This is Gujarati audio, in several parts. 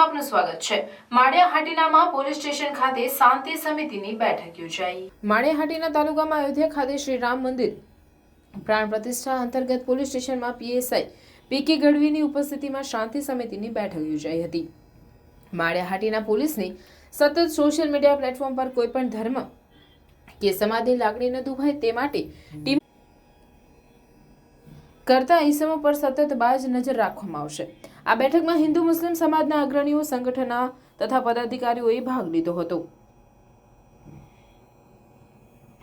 આપનું સ્વાગત છે. માળિયા હાટીનામાં પોલીસ સ્ટેશન ખાતે શાંતિ સમિતિની બેઠક યોજાઈ. માળિયા હાટીના તાલુકામાં અયોધ્યા ખાતે શ્રી રામ મંદિર પ્રાણ પ્રતિષ્ઠા અંતર્ગત પોલીસ સ્ટેશનમાં પીએસઆઈ પીકે ગઢવીની ઉપસ્થિતિમાં શાંતિ સમિતિની બેઠક યોજાઈ હતી. માળિયા હાટીના પોલીસની સતત સોશિયલ મીડિયા પ્લેટફોર્મ પર કોઈપણ ધર્મ કે સમાજની લાગણી ન દુભાય તે માટે ટીમ કરતા ઈસમો પર સતત બાજ નજર રાખવામાં આવશે. આ બેઠકમાં હિન્દુ મુસ્લિમ સમાજના અગ્રણીઓ સંગઠનના તથા પદાધિકારીઓએ ભાગ લીધો હતો.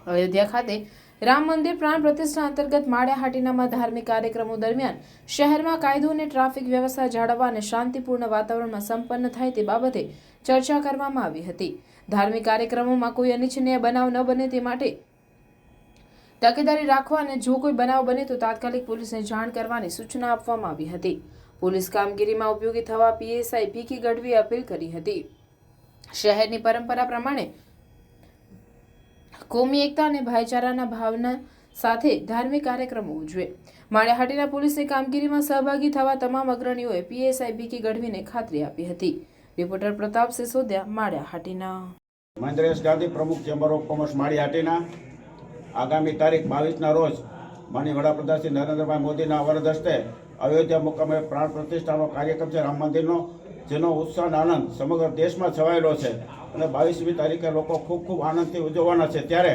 અયોધ્યા ખાતે રામ મંદિર પ્રાણ પ્રતિષ્ઠા અંતર્ગત માળિયા હાટીનામાં ધાર્મિક કાર્યક્રમો દરમિયાન શહેરમાં કાયદો અને ટ્રાફિક વ્યવસ્થા જાળવવા અને શાંતિપૂર્ણ વાતાવરણમાં સંપન્ન થાય તે બાબતે ચર્ચા કરવામાં આવી હતી. ધાર્મિક કાર્યક્રમોમાં કોઈ અનિચ્છનીય બનાવ ન બને તે માટે તકેદારી રાખવા અને જો કોઈ બનાવ બને તો તાત્કાલિક પોલીસને જાણ કરવાની સૂચના આપવામાં આવી હતી. પોલીસ કામગીરીમાં ઉપયોગી થવા પીએસઆઈ ભીખી ગઢવીએ અપીલ કરી હતી. શહેરની પરંપરા પ્રમાણે કોમી એકતા અને ભાઈચારાના ભાવના સાથે ધાર્મિક કાર્યક્રમો ઉજવે. માળિયાહાટીના પોલીસની કામગીરીમાં સહભાગી થવા તમામ અગ્રણીઓએ પીએસઆઈ પીકી ગઢવીને ખાતરી આપી હતી. રિપોર્ટર પ્રતાપ સિસોદિયા, માળિયાહાટીના. મહેન્દ્રેશ ગાંધી પ્રમુખ chamber of commerce Maliyahatina. Hatina આગામી તારીખ બાવીસના રોજ માનીય વડાપ્રધાન શ્રી નરેન્દ્રભાઈ મોદીના વરદ હસ્તે અયોધ્યા મુકામે પ્રાણ પ્રતિષ્ઠાનો કાર્યક્રમ છે. રામ મંદિરનો, જેનો ઉત્સાહ આનંદ સમગ્ર દેશમાં છવાયેલો છે અને બાવીસમી તારીખે લોકો ખૂબ ખૂબ આનંદથી ઉજવવાના છે. ત્યારે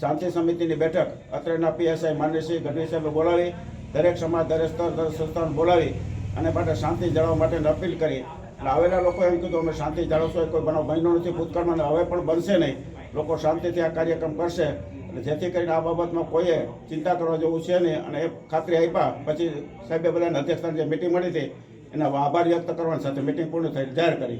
શાંતિ સમિતિની બેઠક અત્રેના પીએસઆઈ માન્યશ્રી ગઢવી સાહેબે બોલાવી, દરેક સમાજ, દરેક સ્તર, દરેક સંસ્થાન બોલાવી અને માટે શાંતિ જાળવવા માટે અપીલ કરી. અને આવેલા લોકો એમ કીધું, અમે શાંતિ જાળવશો. કોઈ બનાવ બન્યો નથી, ભૂતકાળમાં. હવે પણ બનશે નહીં. લોકો શાંતિથી આ કાર્યક્રમ કરશે. એટલે જેથી કરીને આ બાબતમાં કોઈએ ચિંતા કરવા જેવું છે નહીં અને એ ખાતરી આપ્યા. પછી સાહેબે બધાને અધ્યક્ષતાની જે મિટિંગ મળી હતી, એના આભાર વ્યક્ત કરવાની સાથે મિટિંગ પૂર્ણ થઈ, જાહેર કરી.